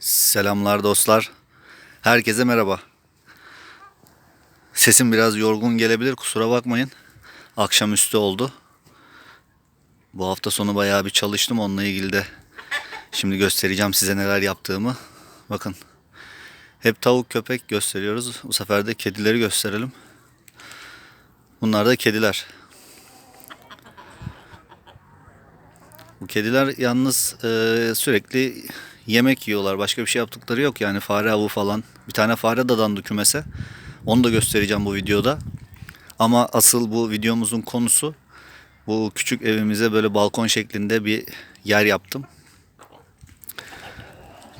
Selamlar dostlar. Herkese merhaba. Sesim biraz yorgun gelebilir kusura bakmayın. Akşamüstü oldu. Bu hafta sonu bayağı bir çalıştım onunla ilgili de. Şimdi göstereceğim size neler yaptığımı. Bakın. Hep tavuk köpek gösteriyoruz. Bu sefer de kedileri gösterelim. Bunlar da kediler. Bu kediler yalnız e, sürekli yemek yiyorlar. Başka bir şey yaptıkları yok yani fare avı falan. Bir tane fare dadandı kümese. Onu da göstereceğim bu videoda. Ama asıl bu videomuzun konusu bu küçük evimize böyle balkon şeklinde bir yer yaptım.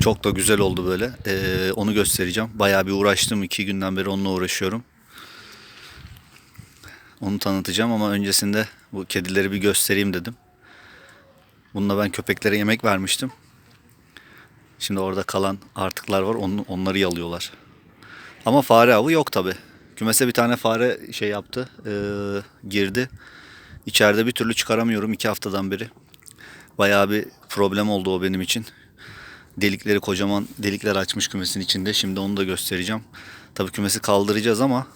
Çok da güzel oldu böyle. E, onu göstereceğim. Bayağı bir uğraştım. iki günden beri onunla uğraşıyorum. Onu tanıtacağım ama öncesinde bu kedileri bir göstereyim dedim. Bununla ben köpeklere yemek vermiştim. Şimdi orada kalan artıklar var. On, onları yalıyorlar. Ama fare avı yok tabi. Kümese bir tane fare şey yaptı. eee, girdi. İçeride bir türlü çıkaramıyorum iki haftadan beri. Bayağı bir problem oldu o benim için. Delikleri kocaman delikler açmış kümesin içinde. Şimdi onu da göstereceğim. Tabii kümesi kaldıracağız ama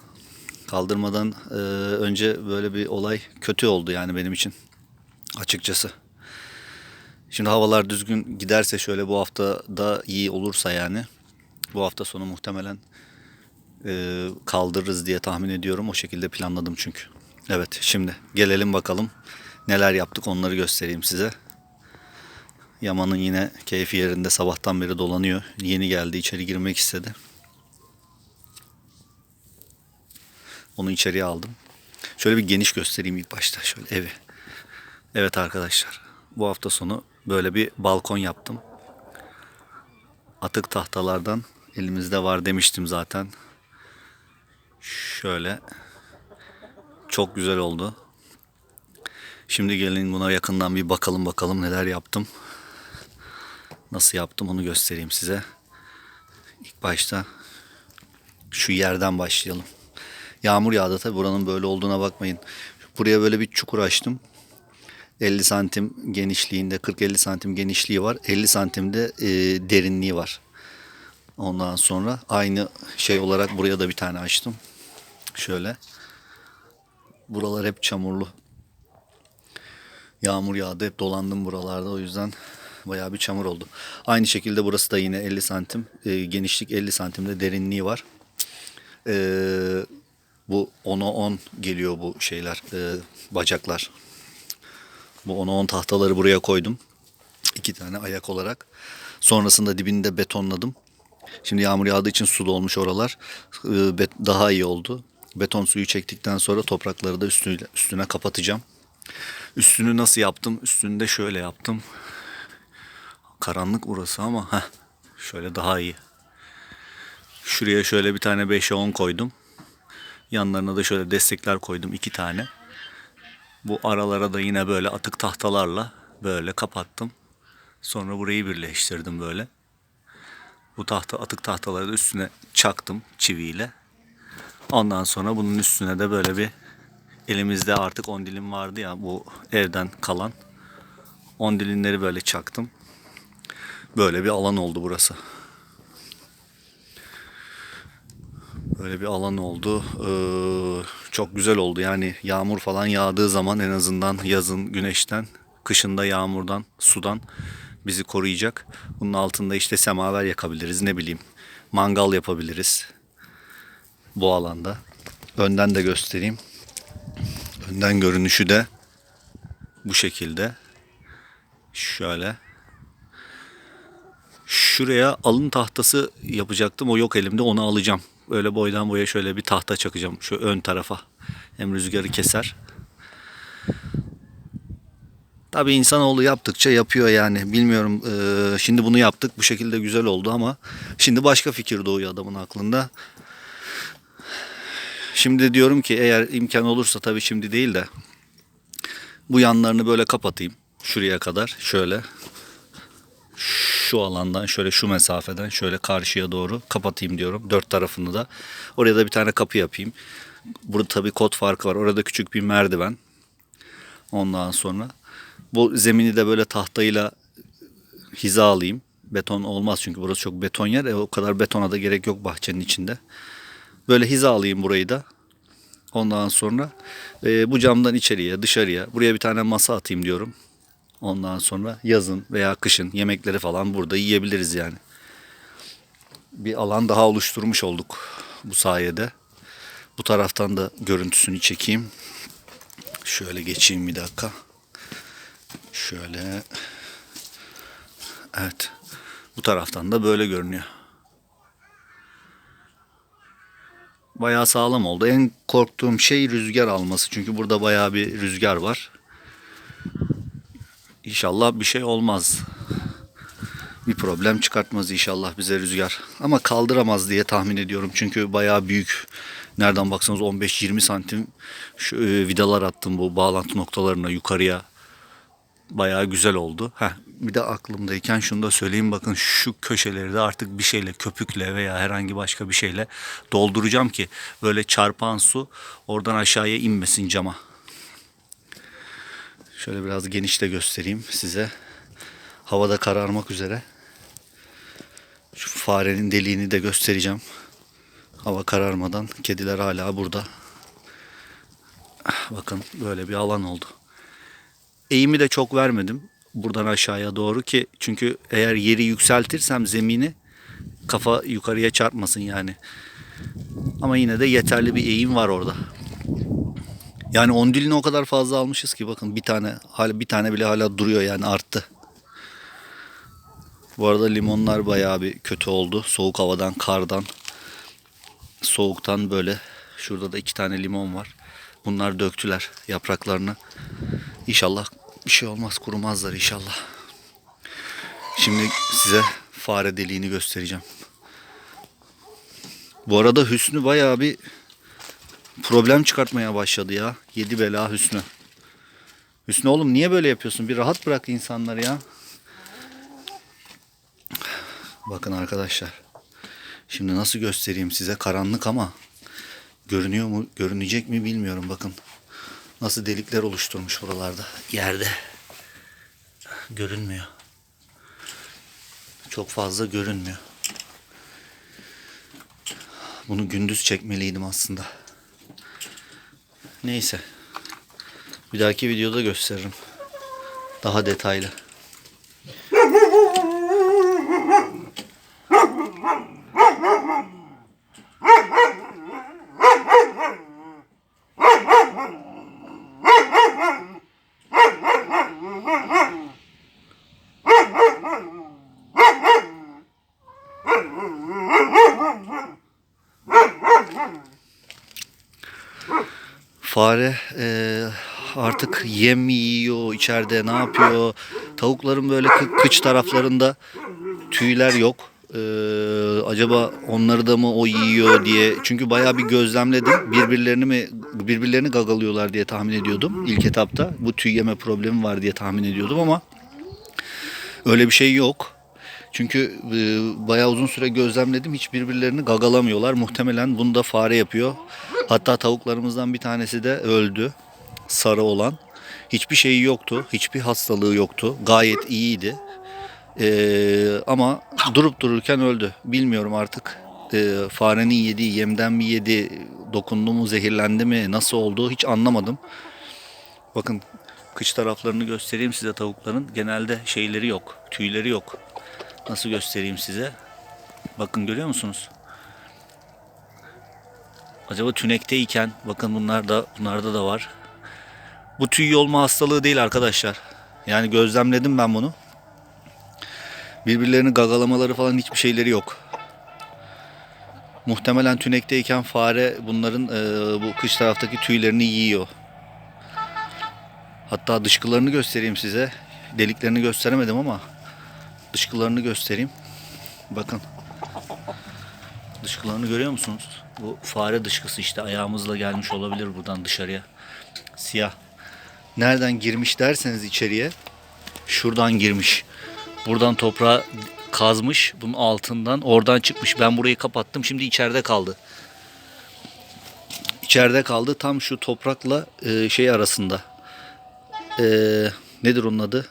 kaldırmadan eee, önce böyle bir olay kötü oldu yani benim için. Açıkçası. Şimdi havalar düzgün giderse şöyle bu hafta da iyi olursa yani bu hafta sonu muhtemelen e, kaldırırız diye tahmin ediyorum. O şekilde planladım çünkü. Evet şimdi gelelim bakalım neler yaptık onları göstereyim size. Yaman'ın yine keyfi yerinde sabahtan beri dolanıyor. Yeni geldi içeri girmek istedi. Onu içeriye aldım. Şöyle bir geniş göstereyim ilk başta şöyle evi. Evet arkadaşlar bu hafta sonu böyle bir balkon yaptım. Atık tahtalardan elimizde var demiştim zaten. Şöyle çok güzel oldu. Şimdi gelin buna yakından bir bakalım bakalım neler yaptım. Nasıl yaptım onu göstereyim size. İlk başta şu yerden başlayalım. Yağmur yağdı tabi buranın böyle olduğuna bakmayın. Buraya böyle bir çukur açtım. 50 santim genişliğinde 40-50 santim genişliği var. 50 santimde e, derinliği var. Ondan sonra aynı şey olarak buraya da bir tane açtım. Şöyle. Buralar hep çamurlu. Yağmur yağdı hep dolandım buralarda o yüzden bayağı bir çamur oldu. Aynı şekilde burası da yine 50 santim e, genişlik 50 santimde derinliği var. E, bu 10'a 10 geliyor bu şeyler e, bacaklar. Bu 10'a 10 tahtaları buraya koydum. İki tane ayak olarak. Sonrasında dibini de betonladım. Şimdi yağmur yağdığı için su dolmuş oralar. Ee, Daha iyi oldu. Beton suyu çektikten sonra toprakları da üstüne, üstüne kapatacağım. Üstünü nasıl yaptım? Üstünü de şöyle yaptım. Karanlık burası ama heh, şöyle daha iyi. Şuraya şöyle bir tane 5'e 10 koydum. Yanlarına da şöyle destekler koydum iki tane. Bu aralara da yine böyle atık tahtalarla böyle kapattım. Sonra burayı birleştirdim böyle. Bu tahta atık tahtaları da üstüne çaktım çiviyle. Ondan sonra bunun üstüne de böyle bir elimizde artık 10 dilim vardı ya bu evden kalan. 10 dilimleri böyle çaktım. Böyle bir alan oldu burası. Böyle bir alan oldu. Ee, çok güzel oldu. Yani yağmur falan yağdığı zaman en azından yazın güneşten, kışında yağmurdan, sudan bizi koruyacak. Bunun altında işte semaver yakabiliriz. Ne bileyim mangal yapabiliriz. Bu alanda. Önden de göstereyim. Önden görünüşü de bu şekilde. Şöyle. Şuraya alın tahtası yapacaktım. O yok elimde. Onu alacağım. Öyle boydan boya şöyle bir tahta çakacağım. Şu ön tarafa. Hem rüzgarı keser. Tabii insanoğlu yaptıkça yapıyor yani. Bilmiyorum. eee, şimdi bunu yaptık. Bu şekilde güzel oldu ama şimdi başka fikir doğuyor adamın aklında. Şimdi diyorum ki eğer imkan olursa tabii şimdi değil de bu yanlarını böyle kapatayım. Şuraya kadar şöyle şu alandan şöyle şu mesafeden şöyle karşıya doğru kapatayım diyorum. Dört tarafını da. Oraya da bir tane kapı yapayım. Burada tabii kod farkı var. Orada küçük bir merdiven. Ondan sonra bu zemini de böyle tahtayla hizalayayım. Beton olmaz çünkü burası çok beton yer. E, o kadar betona da gerek yok bahçenin içinde. Böyle hizalayayım burayı da. Ondan sonra e, bu camdan içeriye, dışarıya, buraya bir tane masa atayım diyorum. Ondan sonra yazın veya kışın yemekleri falan burada yiyebiliriz yani. Bir alan daha oluşturmuş olduk bu sayede. Bu taraftan da görüntüsünü çekeyim. Şöyle geçeyim bir dakika. Şöyle. Evet. Bu taraftan da böyle görünüyor. Bayağı sağlam oldu. En korktuğum şey rüzgar alması. Çünkü burada bayağı bir rüzgar var. İnşallah bir şey olmaz. Bir problem çıkartmaz inşallah bize rüzgar. Ama kaldıramaz diye tahmin ediyorum. Çünkü bayağı büyük. Nereden baksanız 15-20 santim şu e, vidalar attım bu bağlantı noktalarına yukarıya. Bayağı güzel oldu. Heh, bir de aklımdayken şunu da söyleyeyim. Bakın şu köşeleri de artık bir şeyle köpükle veya herhangi başka bir şeyle dolduracağım ki böyle çarpan su oradan aşağıya inmesin cama. Şöyle biraz geniş de göstereyim size. Havada kararmak üzere. Şu farenin deliğini de göstereceğim. Hava kararmadan kediler hala burada. Bakın böyle bir alan oldu. Eğimi de çok vermedim buradan aşağıya doğru ki çünkü eğer yeri yükseltirsem zemini kafa yukarıya çarpmasın yani. Ama yine de yeterli bir eğim var orada. Yani on dilini o kadar fazla almışız ki bakın bir tane hala bir tane bile hala duruyor yani arttı. Bu arada limonlar bayağı bir kötü oldu. Soğuk havadan, kardan, soğuktan böyle. Şurada da iki tane limon var. Bunlar döktüler yapraklarını. İnşallah bir şey olmaz, kurumazlar inşallah. Şimdi size fare deliğini göstereceğim. Bu arada Hüsnü bayağı bir problem çıkartmaya başladı ya. Yedi bela Hüsnü. Hüsnü oğlum niye böyle yapıyorsun? Bir rahat bırak insanları ya. Bakın arkadaşlar. Şimdi nasıl göstereyim size karanlık ama görünüyor mu görünecek mi bilmiyorum bakın. Nasıl delikler oluşturmuş buralarda yerde. Görünmüyor. Çok fazla görünmüyor. Bunu gündüz çekmeliydim aslında. Neyse. Bir dahaki videoda gösteririm. Daha detaylı. Fare e, artık yem mi yiyor içeride ne yapıyor? Tavukların böyle kı- kıç taraflarında tüyler yok. E, acaba onları da mı o yiyor diye. Çünkü bayağı bir gözlemledim. Birbirlerini mi birbirlerini gagalıyorlar diye tahmin ediyordum ilk etapta. Bu tüy yeme problemi var diye tahmin ediyordum ama öyle bir şey yok. Çünkü e, bayağı uzun süre gözlemledim. Hiç birbirlerini gagalamıyorlar. Muhtemelen bunu da fare yapıyor. Hatta tavuklarımızdan bir tanesi de öldü. Sarı olan. Hiçbir şeyi yoktu. Hiçbir hastalığı yoktu. Gayet iyiydi. E, ama durup dururken öldü. Bilmiyorum artık. E, farenin yediği yemden mi yedi, dokundu mu, zehirlendi mi, nasıl oldu hiç anlamadım. Bakın kıç taraflarını göstereyim size tavukların. Genelde şeyleri yok, tüyleri yok. Nasıl göstereyim size? Bakın görüyor musunuz? Acaba tünekteyken bakın bunlar da bunlarda da var. Bu tüy yolma hastalığı değil arkadaşlar. Yani gözlemledim ben bunu. Birbirlerini gagalamaları falan hiçbir şeyleri yok. Muhtemelen tünekteyken fare bunların e, bu kış taraftaki tüylerini yiyor. Hatta dışkılarını göstereyim size. Deliklerini gösteremedim ama dışkılarını göstereyim. Bakın. Dışkılarını görüyor musunuz? Bu fare dışkısı işte ayağımızla gelmiş olabilir buradan dışarıya. Siyah. Nereden girmiş derseniz içeriye. Şuradan girmiş. Buradan toprağa kazmış. Bunun altından oradan çıkmış. Ben burayı kapattım. Şimdi içeride kaldı. İçeride kaldı. Tam şu toprakla e, şey arasında. E, nedir onun adı?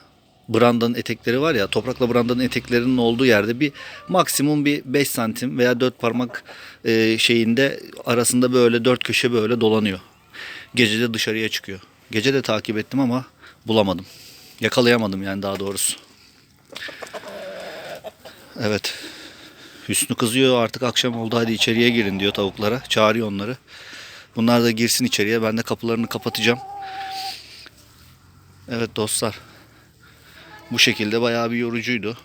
Brandanın etekleri var ya toprakla brandanın eteklerinin olduğu yerde bir maksimum bir 5 santim veya 4 parmak e, şeyinde arasında böyle dört köşe böyle dolanıyor. Gece de dışarıya çıkıyor. Gece de takip ettim ama bulamadım. Yakalayamadım yani daha doğrusu. Evet. Hüsnü kızıyor artık akşam oldu hadi içeriye girin diyor tavuklara. Çağırıyor onları. Bunlar da girsin içeriye. Ben de kapılarını kapatacağım. Evet dostlar. Bu şekilde bayağı bir yorucuydu.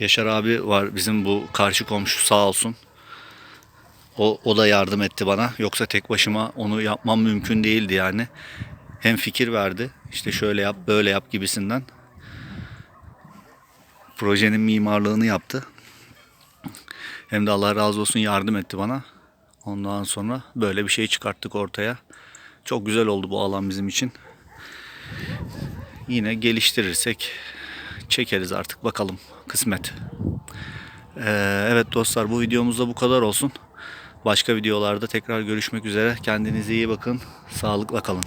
Yaşar abi var bizim bu karşı komşu sağ olsun. O, o da yardım etti bana. Yoksa tek başıma onu yapmam mümkün değildi yani. Hem fikir verdi. İşte şöyle yap böyle yap gibisinden. Projenin mimarlığını yaptı. Hem de Allah razı olsun yardım etti bana. Ondan sonra böyle bir şey çıkarttık ortaya. Çok güzel oldu bu alan bizim için. Yine geliştirirsek çekeriz artık bakalım kısmet. Ee, evet dostlar bu videomuzda bu kadar olsun. Başka videolarda tekrar görüşmek üzere. Kendinize iyi bakın. Sağlıkla kalın.